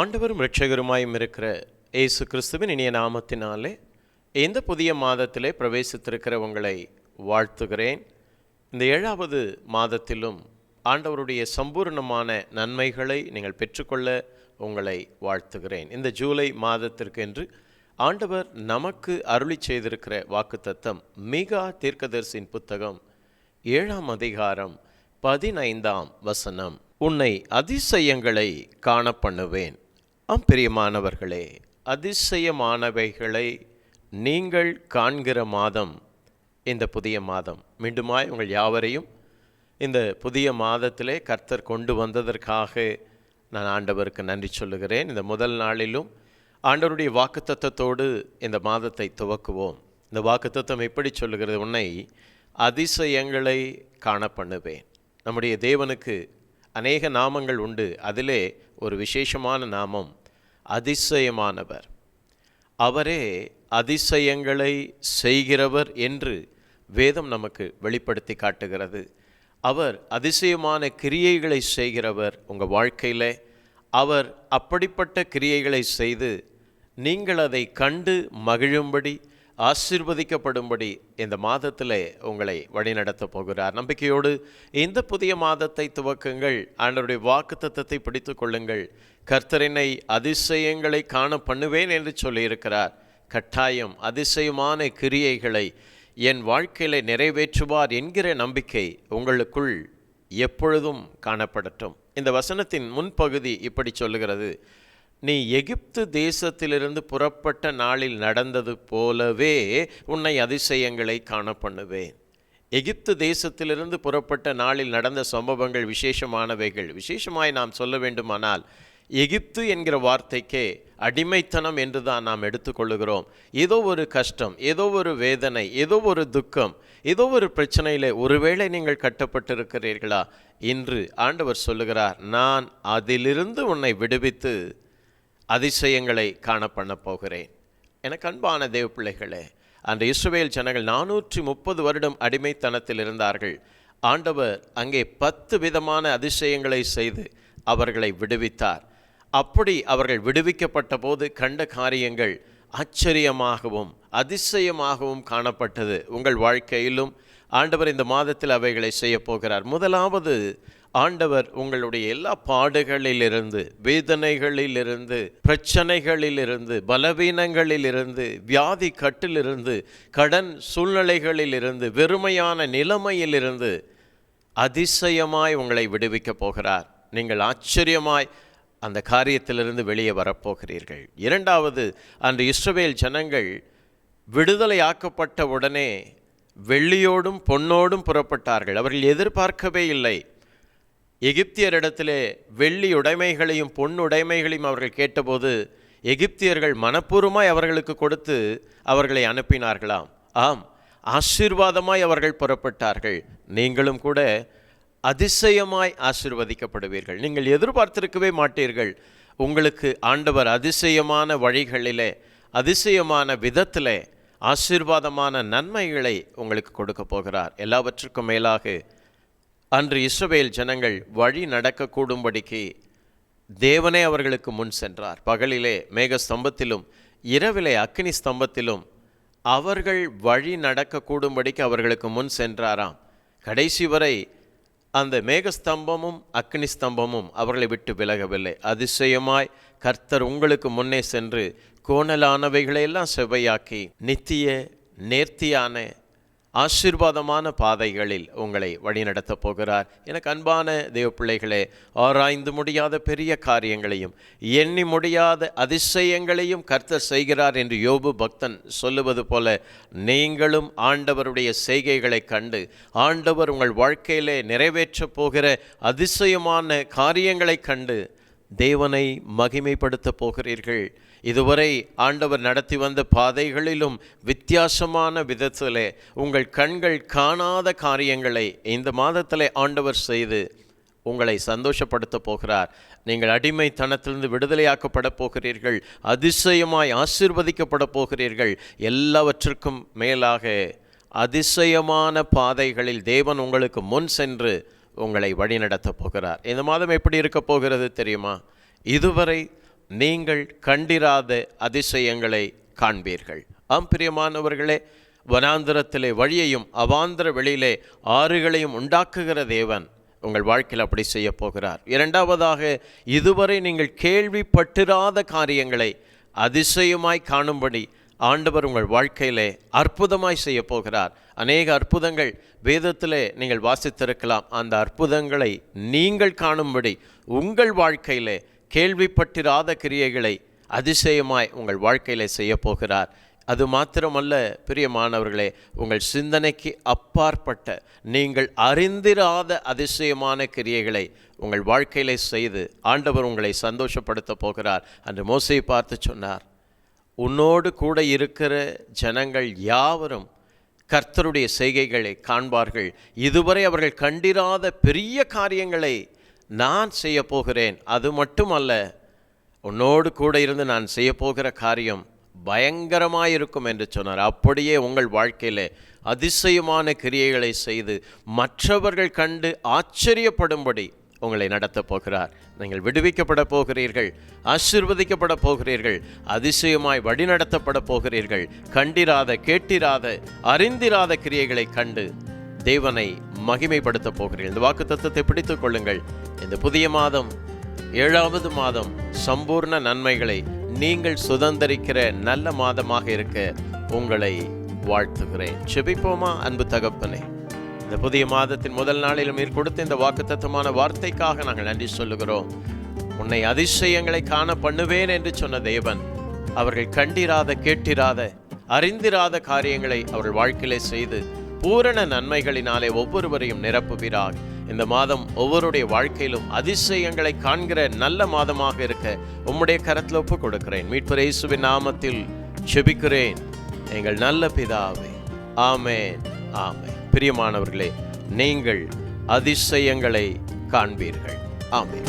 ஆண்டவரும் ரட்சகருமாயும் இருக்கிற இயேசு கிறிஸ்துவின் இனிய நாமத்தினாலே இந்த புதிய மாதத்திலே பிரவேசித்திருக்கிற உங்களை வாழ்த்துகிறேன். இந்த ஏழாவது மாதத்திலும் ஆண்டவருடைய சம்பூர்ணமான நன்மைகளை நீங்கள் பெற்றுக்கொள்ள உங்களை வாழ்த்துகிறேன். இந்த ஜூலை மாதத்திற்கென்று ஆண்டவர் நமக்கு அருளி செய்திருக்கிற வாக்குத்தத்தம் மிகா தீர்க்கதரிசின் புத்தகம் ஏழாம் அதிகாரம் பதினைந்தாம் வசனம். உன்னை அதிசயங்களை காண பண்ணுவேன் ஆம் பிரியமானவர்களே அதிசயமானவைகளை நீங்கள் காண்கிற மாதம் இந்த புதிய மாதம். மீண்டுமாய் உங்கள் யாவரையும் இந்த புதிய மாதத்திலே கர்த்தர் கொண்டு வந்ததற்காக நான் ஆண்டவருக்கு நன்றி சொல்லுகிறேன். இந்த முதல் நாளிலும் ஆண்டவருடைய வாக்குத்தத்தோடு இந்த மாதத்தை துவக்குவோம். இந்த வாக்குத்தத்தம் எப்படி சொல்லுகிறது? உன்னை அதிசயங்களை காண பண்ணுவேன் நம்முடைய தேவனுக்கு அநேக நாமங்கள் உண்டு. அதிலே ஒரு விசேஷமான நாமம் அதிசயமானவர். அவரே அதிசயங்களை செய்கிறவர் என்று வேதம் நமக்கு வெளிப்படுத்தி காட்டுகிறது. அவர் அதிசயமான கிரியைகளை செய்கிறவர் உங்கள் வாழ்க்கையில். அவர் அப்படிப்பட்ட கிரியைகளை செய்து நீங்கள் அதை கண்டு மகிழும்படி ஆசிர்வதிக்கப்படும்படி இந்த மாதத்தில் உங்களை வழிநடத்த போகிறார். நம்பிக்கையோடு இந்த புதிய மாதத்தை துவக்குங்கள். ஆண்டவருடைய வாக்கு தத்தத்தை பிடித்து கொள்ளுங்கள் கர்த்தரினை அதிசயங்களை காண பண்ணுவேன் என்று சொல்லியிருக்கிறார். கட்டாயம் அதிசயமான கிரியைகளை என் வாழ்க்கையில் நிறைவேற்றுவார் என்கிற நம்பிக்கை உங்களுக்குள் எப்பொழுதும் காணப்படட்டும். இந்த வசனத்தின் முன்பகுதி இப்படி சொல்லுகிறது. நீ எகிப்து தேசத்திலிருந்து புறப்பட்ட நாளில் நடந்தது போலவே உன்னை அதிசயங்களை காண பண்ணுவேன் எகிப்து தேசத்திலிருந்து புறப்பட்ட நாளில் நடந்த சம்பவங்கள் விசேஷமானவைகள். விசேஷமாய் நாம் சொல்ல வேண்டுமானால் எகிப்து என்கிற வார்த்தைக்கே அடிமைத்தனம் என்று தான் நாம் எடுத்துக்கொள்ளுகிறோம் ஏதோ ஒரு கஷ்டம் ஏதோ ஒரு வேதனை ஏதோ ஒரு துக்கம் ஏதோ ஒரு பிரச்சனையில் ஒருவேளை நீங்கள் கட்டப்பட்டிருக்கிறீர்களா? இன்று ஆண்டவர் சொல்லுகிறார் நான் அதிலிருந்து உன்னை விடுவித்து அதிசயங்களை காண பண்ண போகிறேன். எனக்கு அன்பான தேவ பிள்ளைகளே அந்த இஸ்ரவேல் ஜனங்கள் நானூற்றி முப்பது வருடம் அடிமைத்தனத்தில் இருந்தார்கள். ஆண்டவர் அங்கே பத்து விதமான அதிசயங்களை செய்து அவர்களை விடுவித்தார். அப்படி அவர்கள் விடுவிக்கப்பட்ட போது கண்ட காரியங்கள் ஆச்சரியமாகவும் அதிசயமாகவும் காணப்பட்டது உங்கள் வாழ்க்கையிலும். ஆண்டவர் இந்த மாதத்தில் அவைகளை செய்ய போகிறார். முதலாவது ஆண்டவர் உங்களுடைய எல்லா பாடுகளிலிருந்து வேதனைகளிலிருந்து பிரச்சனைகளிலிருந்து பலவீனங்களிலிருந்து வியாதி கட்டிலிருந்து கடன் சூழ்நிலைகளிலிருந்து வெறுமையான நிலைமையிலிருந்து அதிசயமாய் உங்களை விடுவிக்கப் போகிறார். நீங்கள் ஆச்சரியமாய் அந்த காரியத்திலிருந்து வெளியே வரப்போகிறீர்கள். இரண்டாவது அன்று இஸ்ரவேல் ஜனங்கள் விடுதலையாக்கப்பட்ட உடனே வெள்ளியோடும் பொன்னோடும் புறப்பட்டார்கள். அவர்கள் எதிர்பார்க்கவே இல்லை. எகிப்தியரிடத்திலே வெள்ளி உடைமைகளையும் பொன் உடைமைகளையும் அவர்கள் கேட்டபோது எகிப்தியர்கள் மனப்பூர்வமாய் அவர்களுக்கு கொடுத்து அவர்களை அனுப்பினார்களாம். ஆம் ஆசீர்வாதமாய் அவர்கள் புறப்பட்டார்கள். நீங்களும் கூட அதிசயமாய் ஆசிர்வதிக்கப்படுவீர்கள். நீங்கள் எதிர்பார்த்திருக்கவே மாட்டீர்கள். உங்களுக்கு ஆண்டவர் அதிசயமான வழிகளிலே அதிசயமான விதத்திலே ஆசீர்வாதமான நன்மைகளை உங்களுக்கு கொடுக்க போகிறார். எல்லாவற்றுக்கும் மேலாக அன்று இஸ்ரவேல் ஜனங்கள் வழி நடக்கக்கூடும்படிக்கு தேவனே அவர்களுக்கு முன் சென்றார். பகலிலே மேக ஸ்தம்பத்திலும் இரவிலே அக்னி ஸ்தம்பத்திலும் அவர்கள் வழி நடக்கக்கூடும்படிக்கு அவர்களுக்கு முன் சென்றாராம். கடைசி வரை அந்த மேகஸ்தம்பமும் அக்னி ஸ்தம்பமும் அவர்களை விட்டு விலகவில்லை. அதிசயமாய் கர்த்தர் உங்களுக்கு முன்னே சென்று கோணலானவைகளையெல்லாம் செவ்வையாக்கி நித்திய நேர்த்தியான ஆசீர்வாதமான பாதைகளில் உங்களை வழிநடத்தப் போகிறார். எனக்கு அன்பான தேவ பிள்ளைகளே ஆராய்ந்து முடியாத பெரிய காரியங்களையும் எண்ணி முடியாத அதிசயங்களையும் கர்த்தர் செய்கிறார் என்று யோபு பக்தன் சொல்லுவது போல நீங்களும் ஆண்டவருடைய செய்கைகளை கண்டு ஆண்டவர் உங்கள் வாழ்க்கையிலே நிறைவேற்றப் போகிற அதிசயமான காரியங்களை கண்டு தேவனை மகிமைப்படுத்தப் போகிறீர்கள். இதுவரை ஆண்டவர் நடத்தி வந்த பாதைகளிலும் வித்தியாசமான விதத்திலே உங்கள் கண்கள் காணாத காரியங்களை இந்த மாதத்திலே ஆண்டவர் செய்து உங்களை சந்தோஷப்படுத்த போகிறார். நீங்கள் அடிமைத்தனத்திலிருந்து விடுதலையாக்கப்பட போகிறீர்கள். அதிசயமாய் ஆசீர்வதிக்கப்பட போகிறீர்கள். எல்லாவற்றிற்கும் மேலாக அதிசயமான பாதைகளில் தேவன் உங்களுக்கு முன் சென்று உங்களை வழிநடத்தப் போகிறார். இந்த மாதம் எப்படி இருக்க போகிறது தெரியுமா? இதுவரை நீங்கள் கண்டிராத அதிசயங்களை காண்பீர்கள். ஆம் பிரியமானவர்களே வனாந்திரத்திலே வழியையும் அவாந்திர வெளியிலே ஆறுகளையும் உண்டாக்குகிற தேவன் உங்கள் வாழ்க்கையில் அப்படி செய்ய போகிறார். இரண்டாவதாக இதுவரை நீங்கள் கேள்விப்பட்டிராத காரியங்களை அதிசயமாய் காணும்படி ஆண்டவர் உங்கள் வாழ்க்கையிலே அற்புதமாய் செய்ய போகிறார். அநேக அற்புதங்கள் வேதத்திலே நீங்கள் வாசித்திருக்கலாம். அந்த அற்புதங்களை நீங்கள் காணும்படி உங்கள் வாழ்க்கையிலே கேள்விப்பட்டிராத கிரியைகளை அதிசயமாய் உங்கள் வாழ்க்கையில் செய்ய போகிறார் அது மாத்திரமல்ல பிரியமானவர்களே உங்கள் சிந்தனைக்கு அப்பாற்பட்ட நீங்கள் அறிந்திராத அதிசயமான கிரியைகளை உங்கள் வாழ்க்கையிலே செய்து ஆண்டவர் உங்களை சந்தோஷப்படுத்த போகிறார் அன்று மோசையை பார்த்து சொன்னார். உன்னோடு கூட இருக்கிற ஜனங்கள் யாவரும் கர்த்தருடைய செய்கைகளை காண்பார்கள். இதுவரை அவர்கள் கண்டிராத பெரிய காரியங்களை நான் செய்ய போகிறேன். அது மட்டுமல்ல உன்னோடு கூட இருந்து நான் செய்ய போகிற காரியம் பயங்கரமாயிருக்கும் என்று சொன்னார். அப்படியே உங்கள் வாழ்க்கையிலே அதிசயமான கிரியைகளை செய்து மற்றவர்கள் கண்டு ஆச்சரியப்படும்படி உங்களை நடத்தப் போகிறார். நீங்கள் விடுவிக்கப்பட போகிறீர்கள் ஆசிர்வதிக்கப்பட போகிறீர்கள் அதிசயமாய் வழிநடத்தப்பட போகிறீர்கள் கண்டிராத கேட்டிராத அறிந்திராத கிரியைகளை கண்டு தேவனை மகிமைப்படுத்தப் போகிறீர்கள். இந்த வாக்கு தத்துவத்தை பிடித்துக் கொள்ளுங்கள். இந்த புதிய மாதம் ஏழாவது மாதம் சம்பூர்ண நன்மைகளை நீங்கள் சுதந்திரிக்கிற நல்ல மாதமாக இருக்க உங்களை வாழ்த்துகிறேன். செபிப்போமா அன்பு தகப்பனே? இந்த புதிய மாதத்தின் முதல் நாளிலும் நீர் கொடுத்த இந்த வாக்குத்தத்தமான வார்த்தைக்காக நாங்கள் நன்றி சொல்லுகிறோம். உன்னை அதிசயங்களை காண பண்ணுவேன் என்று சொன்ன தேவன் அவர்கள் கண்டிராத கேட்டிராத அறிந்திராத காரியங்களை அவர்கள் வாழ்க்கையிலே செய்து பூரண நன்மைகளினாலே ஒவ்வொருவரையும் நிரப்புகிறார் இந்த மாதம் ஒவ்வொருடைய வாழ்க்கையிலும் அதிசயங்களை காண்கிற நல்ல மாதமாக இருக்க உம்முடைய கரத்தில் ஒப்பு கொடுக்கிறேன். மீட்பர் இயேசுவின் நாமத்தில் செபிக்கிறேன். எங்கள் நல்ல பிதாவே ஆமேன் ஆமே பிரியமானவர்களே நீங்கள் அதிசயங்களை காண்பீர்கள். ஆமே